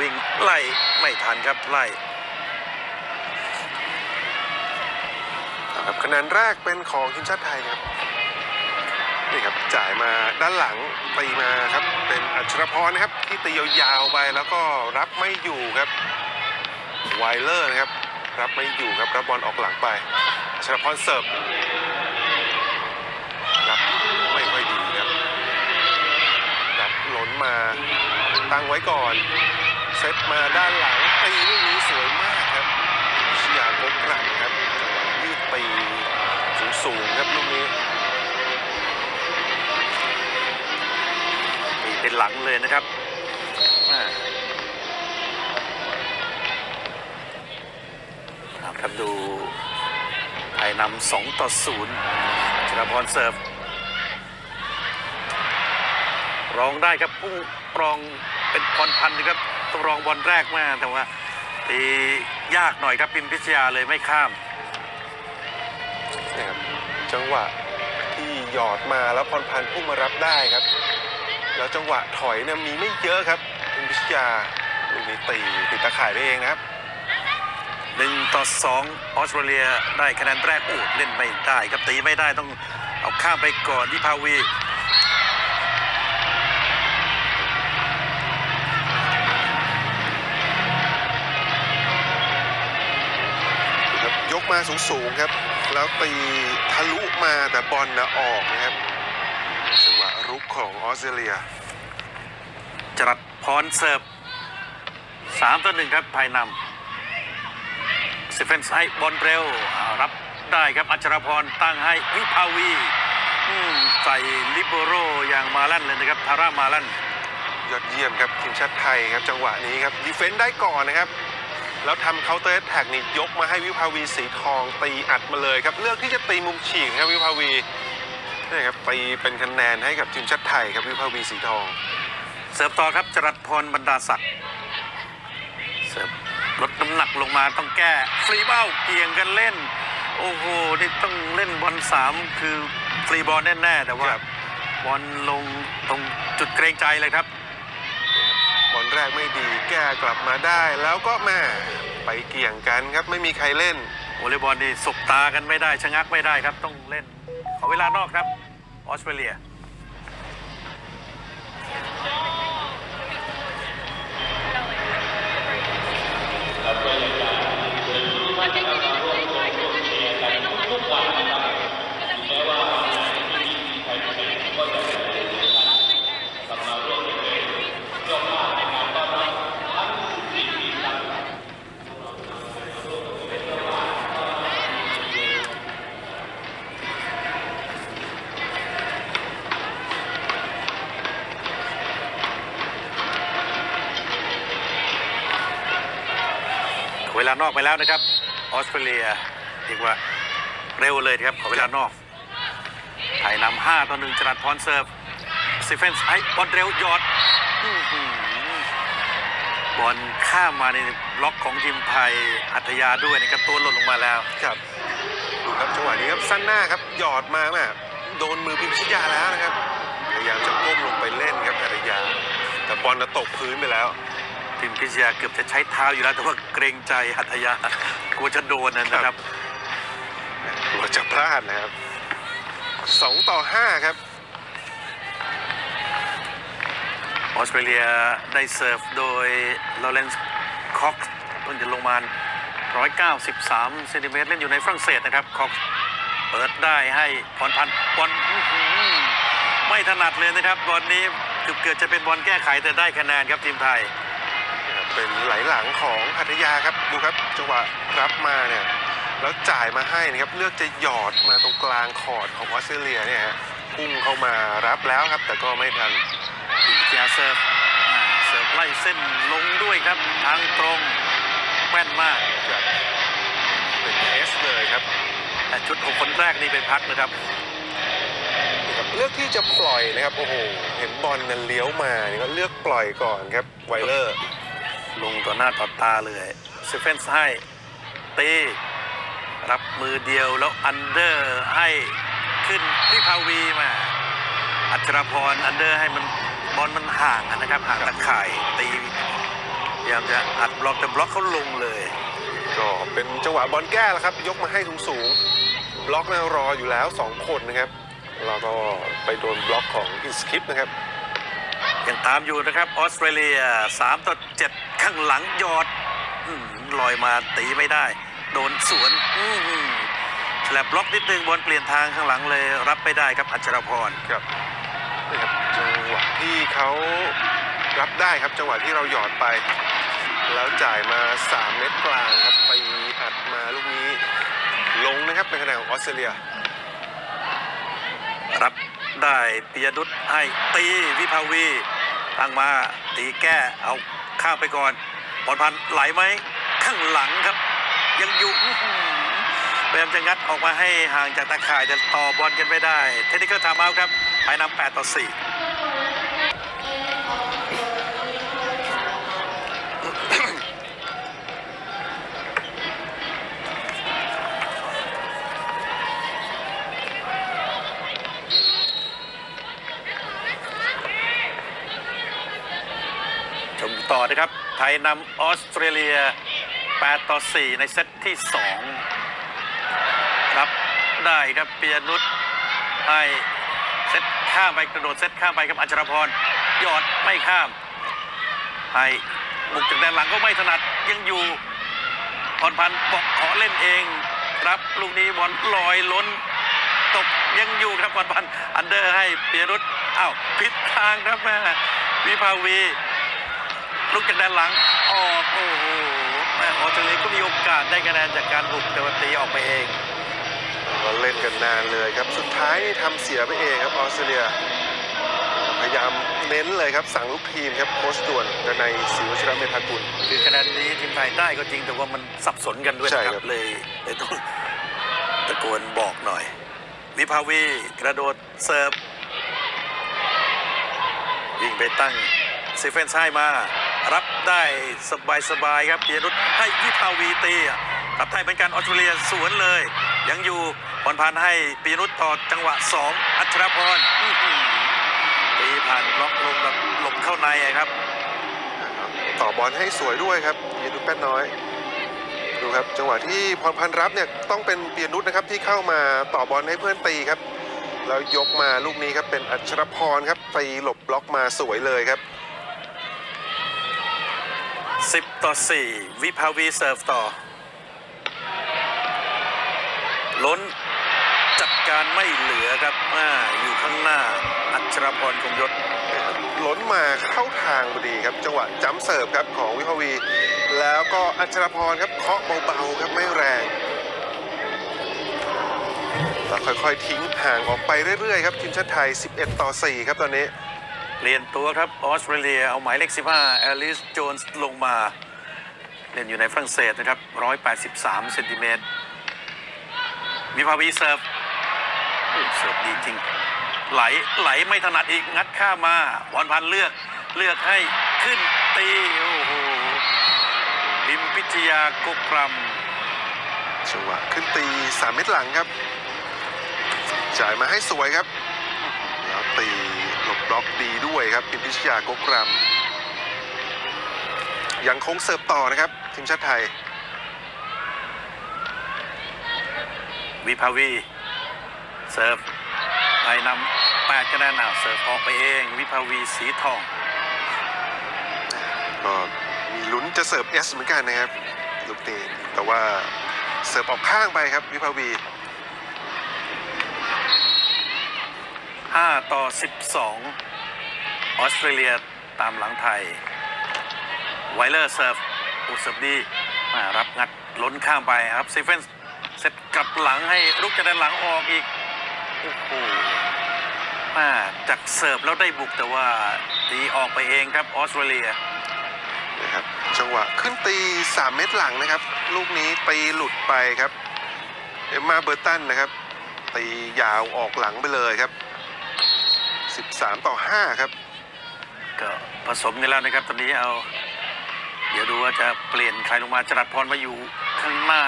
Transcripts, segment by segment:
วิ่งไล่ไม่ทันครับไล่ครับคะแนนแรกเป็นของทีมชาติไทยครับนี่ครับจ่ายมาด้านหลังตีมาครับเป็นอัชรพรนะครับ ที่ตียาวๆไปแล้วก็รับไม่อยู่ครับไวเลอร์นะครับ รับไม่อยู่ครับรับบอลออกหลังไปอัชรพรเสิร์ฟรับไม่ค่อยดีครับรับหล่นมาตั้งไว้ก่อน เซตมาด้านหลังตีลูกนี้สวยมากครับชยากกรันครับยืดตีสูงๆครับลูกนี้ตีเป็นหลังเลยนะครับครับดูไทยนำสองต่อศูนย์ชลพรเสิร์ฟรองได้ครับพุ่งรองเป็นพรพันธ์นะครับ ต้องรองบอลแรกมาแต่ว่าตียากหน่อยครับปิมพิชยาเลยไม่ข้ามนะครับจังหวะที่หยอดมาแล้วพรพันธ์พุ่งมารับได้ครับ แล้วจังหวะถอยเนี่ยมีไม่เยอะครับคุณพิชยาลูกนี้ตีติดตะข่ายได้เองนะครับหนึ่งต่อสองออสเตรเลียได้คะแนนแรกโอ้เล่นไม่ได้ครับตีไม่ได้ต้องเอาข้ามไปก่อนที่พาวี มาสูงๆครับ แล้วตีทะลุมาแต่บอลนะออกนะครับจังหวะรุกของออสเตรเลีย จรัดพรเสิร์ฟสามต่อหนึ่งครับไทยนำสเฟนไซบอลเร็วอ่ารับได้ครับอัชรพรตั้งให้วิภาวีอืมใส่ลิเบโรอย่างมาลั่นเลยนะครับทารามาลั่นยอดเยี่ยมครับทีมชาติไทยครับจังหวะนี้ครับดีเฟนต์ได้ก่อนนะครับ แล้วทำเคาน์เตอร์แท็กนี่ยกมาให้วิภาวีสีทองตีอัดมาเลยครับ เลือกที่จะตีมุมฉีกนะครับวิภาวีนี่ครับตีเป็นคะแนนให้กับทีมชาติไทยครับวิภาวีสีทอง เสิร์ฟต่อครับจรัดพรบรรดาศักดิ์เสิร์ฟลดน้ำหนักลงมาต้องแก้ฟรีเบ้าเกี่ยงกันเล่น โอ้โหนี่ต้องเล่นบอลสามคือฟรีบอลแน่ๆแต่ว่าครับบอลลงตรงจุดเกรงใจเลยครับบอล แรกไม่ดี แก้กลับมาได้ แล้วก็แม่ไปเกี่ยงกันครับไม่มีใครเล่นวอลเลย์บอลนี่สบตากันไม่ได้ชะงักไม่ได้ครับต้องเล่น ขอเวลานอกครับออสเตรเลียานอกไปแล้วนะครับออสเตรเลียเรียกว่าเร็วเลยครับขอเวลานอกไทยนำห้าต่อหนึ่งจรัดพรเซิร์ฟซิเฟนส์ไอบอลเร็วยอดบอลข้ามมาในล็อกของทีมไทยหัตถยาด้วยนะครับตัวหล่นลงมาแล้วครับดูครับจังหวะนี้ครับสั้นหน้าครับหยอดมาแม่โดนมือพิมพิชยาแล้วนะครับพยายามจะก้มลงไปเล่นครับภรรยา แต่บอลน่ะตกพื้นไปแล้ว ทีมพิชยาเกือบจะใช้เท้าอยู่แล้ว แต่ว่าเกรงใจหัตถยากลัวจะโดนนะครับกลัวจะพลาดนะครับสองต่อห้าครับออสเตรเลียได้เสิร์ฟโดยลอเรนซ์คอกต้นจะลงมา 193เซนติเมตรเล่นอยู่ในฝรั่งเศสนะครับคอกเปิดได้ให้พรพันธ์บอลอื้อหือไม่ถนัดเลยนะครับบอลนี้เกือบเกิดจะเป็นบอลแก้ไขแต่ได้คะแนนครับทีมไทย เป็นไหลหลังของหัตถยาครับดูครับจังหวะรับมาเนี่ยแล้วจ่ายมาให้นะครับเลือกจะหยอดมาตรงกลางคอร์ดของออสเตรเลียเนี่ยฮะพุ่งเข้ามารับแล้วครับ แต่ก็ไม่ทันทีมเจียเสิร์ฟอ่าเสิร์ฟไล่เส้นลงด้วยครับทางตรงแม่นมากครับเป็นเอสเลยครับแต่ชุดของคนแรกนี่เป็นพักนะครับนี่ครับเลือกที่จะปล่อยนะครับโอ้โหเห็นบอลนั้นเลี้ยวมานี่ก็เลือกปล่อยก่อนครับไวเลอร์ ลงต่อหน้าต่อตาเลยเซเฟนส์ให้ตีรับมือเดียวแล้วอันเดอร์ให้ขึ้นวิภาวีมาอัชรพรอันเดอร์ให้มันบอลมันห่างอะนะครับห่างตะข่ายตีพยายามจะอัดบล็อกแต่บล็อกเขาลงเลย ก็เป็นจังหวะบอลแก้แล้วครับ ยกมาให้สูงๆบล็อกแนวรออยู่แล้ว 2 คนนะครับแล้วก็ไปโดนบล็อกของอินสคริปนะครับยังตามอยู่นะครับออสเตรเลีย3ต่อ7 ข้างหลังยอดอืมลอยมาตีไม่ได้ โดนสวนอื้อหือแฉลบบล็อกนิดนึงบอลเปลี่ยนทางข้างหลังเลยรับไม่ได้ครับอัชรพรครับนี่ครับจังหวะที่เขารับได้ครับจังหวะที่เราหยอดไป แล้วจ่ายมา 3 เมตรกลางครับไปอัดมาลูกนี้ลงนะครับเป็นคะแนนของออสเตรเลีย รับได้ปิยนุษให้ตีวิภาวีตั้งมาตีแก้เอา ข้ามไปก่อนบอลพันธ์ไหลไหมข้างหลังครับ ยังอยู่พยายามจะงัดออกมาให้ห่างจากตาข่ายแต่ต่อบอลกันไม่ได้ เทคนิคทามเอาครับไทยนำ8ต่อ4 ต่อนะครับ ไทยนำออสเตรเลีย 8 ต่อ 4 ในเซตที่ 2 ครับได้ครับเปียนุชให้เซตข้ามไปกระโดดเซตข้ามไปครับอัชรพรยอดไม่ข้าม ให้บุกจากแดนหลังก็ไม่ถนัดยังอยู่พรพันธ์บอกขอเล่นเอง รับลูกนี้บอลลอยล้น ตกยังอยู่ครับพรพันธ์อันเดอร์ให้เปียนุชอ้าวผิดทางครับแม่วิภาวี ลุกจากด้านหลังออกโอ้โหแม่ออสเตรเลียก็มีโอกาสได้คะแนนจากการบุกแต่ว่าตีออกไปเองก็เล่นกันนานเลยครับ สุดท้ายนี่ทำเสียไปเองครับออสเตรเลีย พยายามเน้นเลยครับสั่งลูกทีมครับโค้ชด่วนดนัยศรีวชิระเมธากุลคือคะแนนนี้ทีมไทยได้ก็จริงแต่ว่ามันสับสนกันด้วยใช่นะคครัรับบเลยเลยต้องตะโกนบอกหน่อย วิภาวีกระโดดเสิร์ฟวิ่งไปตั้งซีเฟนซ้ายมา รับได้สบายสบายๆครับเปียนุชให้วิภาวีตีรับได้เหมือนกันออสเตรเลียสวนเลย ยังอยู่พรพันให้ปียนุชต่อจังหวะ 2 อัชรพรตีผ่านล็อกลงแบบหลบเข้าในครับ ต่อบอลให้สวยด้วยครับเปียนุชแป้นน้อย ดูครับจังหวะที่พรพันรับเนี่ยต้องเป็นเปียนุชนะครับที่เข้ามาต่อบอลให้เพื่อนตีครับ แล้วยกมาลูกนี้ครับเป็นอัชรพรครับตีหลบบล็อกมาสวยเลยครับ 10 ต่อ 4 วิภาวีเสิร์ฟต่อ ล้นจัดการไม่เหลือครับอ่าอยู่ข้างหน้า อัชรพรคงยศล้นมาเข้าทางพอดีครับ จังหวะจ้ำเสิร์ฟครับของวิภาวี แล้วก็อัชรพรครับเคาะเบาๆครับไม่แรงแล้วค่อยๆทิ้งห่างออกไปเรื่อยๆครับทีมชาติไทย 11 ต่อ 4 ครับตอนนี้ เปลี่ยนตัวครับออสเตรเลียเอาหมายเลข 15แอลิสโจนส์ลงมา เล่นอยู่ในฝรั่งเศสนะครับ 183เซนติเมตรวิภาวีเสิร์ฟเสิร์ฟดีจริง ไหลไหลไม่ถนัดอีกงัดข้ามาบอลพันเลือกเลือกให้ขึ้นตีโอ้โหพิมพิชยากกรำจังหวะขึ้นตี3เม็ดหลังครับ จ่ายมาให้สวยครับ แล้วตี บบล็อกดีด้วยครับพิมพิชยากกรำยังคงเสิร์ฟต่อนะครับทีมชาติไทย วิภาวี เสิร์ฟไทยนำแปดคะแนนอ่าวเสิร์ฟออกไปเอง วิภาวีสีทอง ก็มีลุ้นจะเสิร์ฟเอสเหมือนกันนะครับลูกนี้แต่ว่าเสิร์ฟออกข้างไปครับ วิภาวี 5 ต่อ 12 ออสเตรเลียตามหลังไทย ไวเลอร์เสิร์ฟ อุยเสิร์ดีมารับงัดล้นข้ามไปครับซีเฟนเสร็จกลับหลังให้ลุกจากด้านหลังออกอีก โอ้โหมาจากเสิร์ฟแล้วได้บุกแต่ว่าตีออกไปเองครับออสเตรเลียนะครับจังหวะขึ้นตี 3 เม็ดหลังนะครับ ลูกนี้ตีหลุดไปครับ เอมมาเบอร์ตันนะครับ ตียาวออกหลังไปเลยครับ 13 ต่อ 5 ครับ ก็ผสมกันแล้วนะครับ ตอนนี้เอา เดี๋ยวดูว่าจะเปลี่ยนใครลงมาจรัดพรมาอยู่ข้างหน้า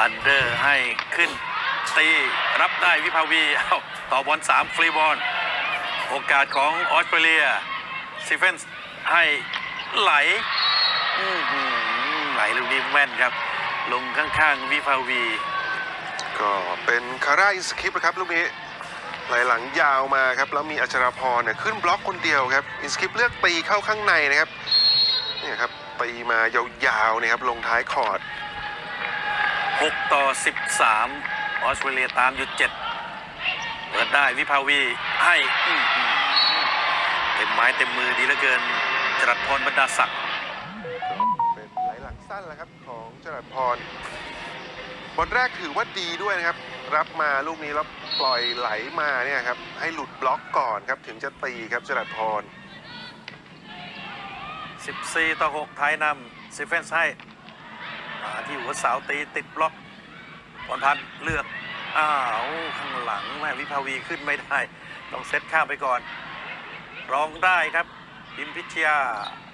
อันเดอร์ให้ขึ้น ตีรับได้วิภาวีเอ้าต่อบอล3ฟรีบอลโอกาสของออสเตรเลียซีเฟนส์ให้ไหลอื้อหือไหลลูกนี้แม่นครับ ลงข้างๆวิภาวี ก็เป็นคาร่าอินสคริปต์นะครับลูกนี้ ไหลหลังยาวมาครับแล้วมีอัชราพรเนี่ยขึ้นบล็อกคนเดียวครับอินสคริปต์เลือกตีเข้าข้างในนะครับเนี่ยครับตีมายาวๆเนี่ยครับลงท้ายคอร์ด6 ต่อ 13 ออสเตรเลียตามอยู่ 7 เปิดได้วิภาวีให้อื้อหือเต็มไม้เต็มมือดีเหลือเกินจรัสพรบรรดาศักดิ์เป็นไหลหลังสั้นแล้วครับของจรัสพรบอลแรกถือว่าดีด้วยนะครับ รับมาลูกนี้แล้วปล่อยไหลมาเนี่ยครับให้หลุดบล็อกก่อนครับถึงจะตีครับจรัสพร 14 ต่อ 6 ไทยนำซิเฟนส์ให้มาที่หัวเสาตีติดบล็อกพรพันธ์เลือก อ้าว ข้างหลังแม่วิภาวีขึ้นไม่ได้ ต้องเซตข้ามไปก่อนร้องได้ครับ พิมพิชยา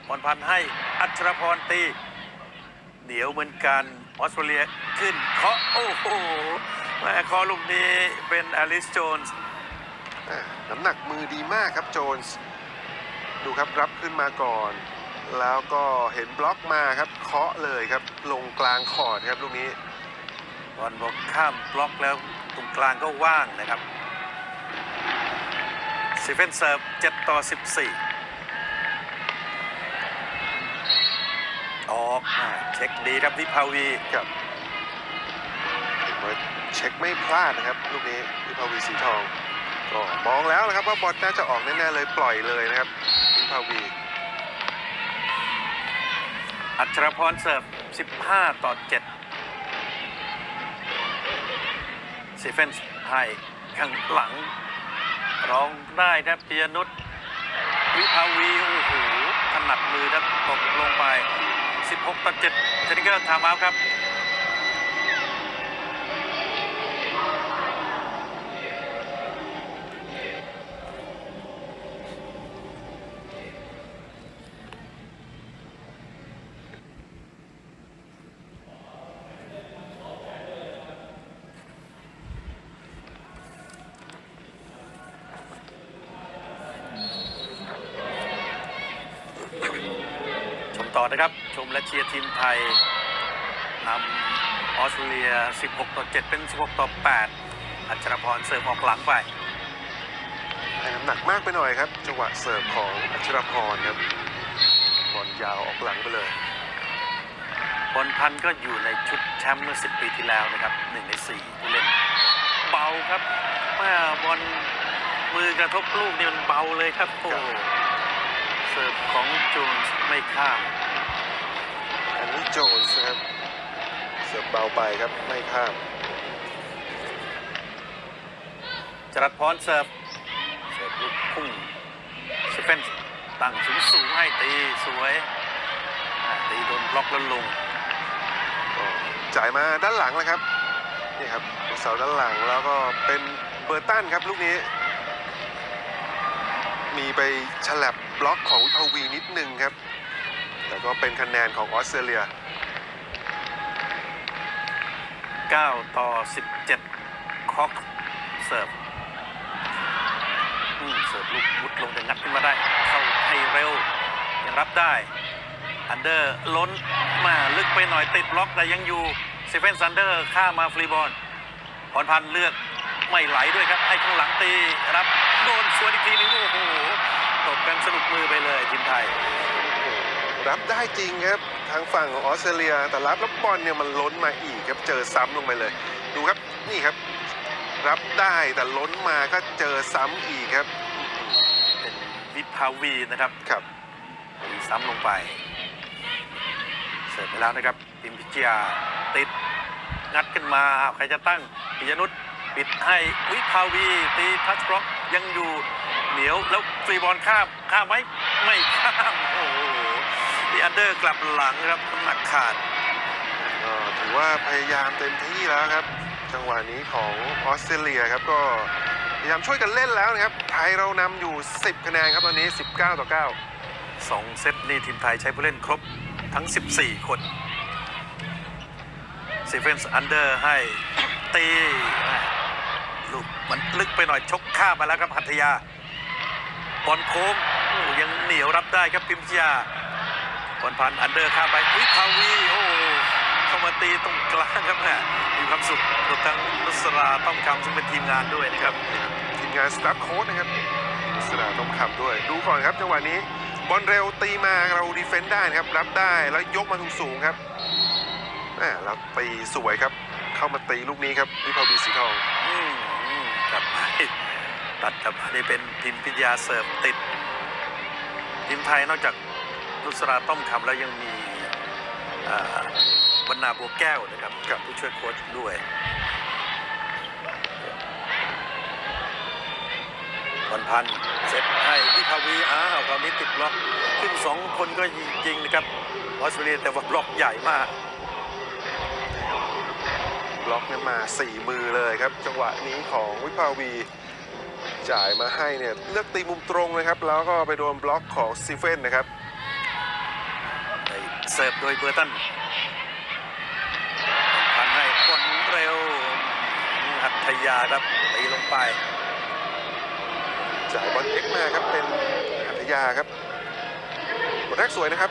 พรพันธ์ให้อัชรพรตีเดี๋ยวเหมือนกันออสเตรเลียขึ้นเคาะโอ้โห แม่เคอลูกนี้เป็นอลิสโจนส์อ่าน้ำหนักมือดีมากครับโจนส์ดูครับรับขึ้นมาก่อน แล้วก็เห็นบล็อกมาครับเคาะเลยครับลงกลางคอร์ดครับลูกนี้ บอลบอกข้ามบล็อกแล้วตรงกลางก็ว่างนะครับซิเฟนเซิร์ฟ7ต่อ 14 ออกอ่าเช็คดีครับวิภาวี ครับเห็นว่า เช็คไม่พลาดนะครับลูกนี้วิภาวีสีทอง ก็มองแล้วนะครับว่าบอลน่าจะออกแน่ๆเลยปล่อยเลยนะครับวิภาวีอัชรพรเสิร์ฟ 15 ต่อ 7ซิเฟนส์ให้ข้างหลัง ร้องได้ครับปียนุชวิภาวีโอ้โหถนัดมือครับตกลงไป 16 ต่อ7เทนนิเกอร์ทามเอาครับ ชมต่อนะครับ ชมและเชียร์ทีมไทยนำออสเตรเลีย 16 ต่อ 7 เป็น 16 ต่อ 8 อัชรพรเสิร์ฟออกหลังไปให้น้ำหนักมากไปหน่อยครับ จังหวะเสิร์ฟของอัชรพรครับบอลยาวออกหลังไปเลยบอลพันธุ์ก็อยู่ในชุดแชมป์เมื่อ 10 ปีที่แล้วนะครับ1ใน4ผู้เล่นเบาครับแม่บอลมือกระทบลูกนี่มันเบาเลยครับโอ้โหเสิร์ฟของจูนส์ไม่ข้ามอันนี้ โจนส์นะครับ เสิร์ฟเบาไปครับไม่ข้ามจรัสพรเสิร์ฟ เสิร์ฟลูกพุ่งสเฟนส์ตั้งสูงสูงๆให้ตีสวยอ่าตีโดนบล็อกแล้วลงก็จ่ายมาด้านหลังแล้วครับนี่ครับลูกเสาด้านหลังแล้วก็เป็นเบอร์ตันครับลูกนี้ มีไปฉลับบล็อกของวิภาวีนิดนึงครับ แต่ก็เป็นคะแนนของออสเตรเลีย 9 ต่อ 17คอกเสิร์ฟอืมเสิร์ฟลูกมุดลงแต่งัดขึ้นมาได้ เข้าให้เร็ว ยังรับได้ อันเดอร์ล้นมาลึกไปหน่อยติดบล็อกแต่ยังอยู่เซเว่นซันเดอร์ข้ามมาฟรีบอลพรพันธ์เลือกไม่ไหลด้วยครับ ให้ข้างหลังตีรับ โดนสวนอีกทีนึงโอ้โหตบกันสนุกมือไปเลยทีมไทย รับได้จริงครับทางฝั่งของออสเตรเลีย แต่รับแล้วบอลเนี่ยมันล้นมาอีกครับเจอซ้ำลงไปเลย ดูครับนี่ครับ รับได้แต่ล้นมาก็เจอซ้ำอีกครับเป็นวิภาวีนะครับครับตีซ้ำลงไป เสิร์ฟไปแล้วนะครับพิมพิชยาติดงัดขึ้นมาอ้าวใครจะตั้งปิยนุชปิดให้วิภาวีตีทัชบล็อกยังอยู่เหนียวแล้วฟรีบอลข้ามข้ามไหมไม่ข้ามโอ้โห ดีอันเดอร์กลับหลังครับน้ำหนักขาดก็ถือว่าพยายามเต็มที่แล้วครับ จังหวะนี้ของออสเตรเลียครับก็พยายามช่วยกันเล่นแล้วนะครับ ไทยเรานำอยู่ 10 คะแนนครับตอนนี้ 19 ต่อ9สองเซตนี่ทีมไทยใช้ผู้เล่นครบทั้ง 14 คนซีเฟนส์อันเดอร์ให้ตีอะลูกมันลึกไปหน่อยชกข้ามมาแล้วครับหัตถยาบอลโค้งโอ้ยังเหนียวรับได้ครับพิมพ์ยา บอลพันอันเดอร์ข้ามไปวิภาวีโอ้เข้ามาตีตรงกลางครับแม่มีความสุขกับทั้งนุสราต้องคำซึ่งเป็นทีมงานด้วยนะครับทีมงานสตาฟโค้ชนะครับสนามต้องคำด้วย ดูก่อนครับจังหวะนี้บอลเร็วตีมาเราดีเฟนต์ได้นะครับ รับได้แล้วยกมาสูงๆครับแหม่แล้วตีสวยครับ เข้ามาตีลูกนี้ครับวิภาวีสีทองอืมอืมกลับมาตัดกลับมานี่เป็นพิมพิทยาเสิร์ฟติดทีมไทยนอกจาก นุสราต้อมคำแล้วยังมีบรรณาบัวแก้วนะครับกับผู้ช่วยโค้ชด้วยวันพันเซตให้วิภาวีอ้าวคราวนี้ติดบล็อกขึ้นสองคนก็ยิงจริงนะครับออสเตรเลียแต่ว่าบล็อกใหญ่มากบล็อกเนี่ยมาสี่มือเลยครับ จังหวะนี้ของวิภาวีจ่ายมาให้เนี่ยเลือกตีมุมตรงนะครับ แล้วก็ไปโดนบล็อกของสตีเฟนนะครับ เสิร์ฟโดยเบอร์ตันพันให้คนเร็วหัตถยาครับตีลงไป จ่ายบอลเอ็กมาครับเป็นหัตถยาครับบอลแรกสวยนะครับ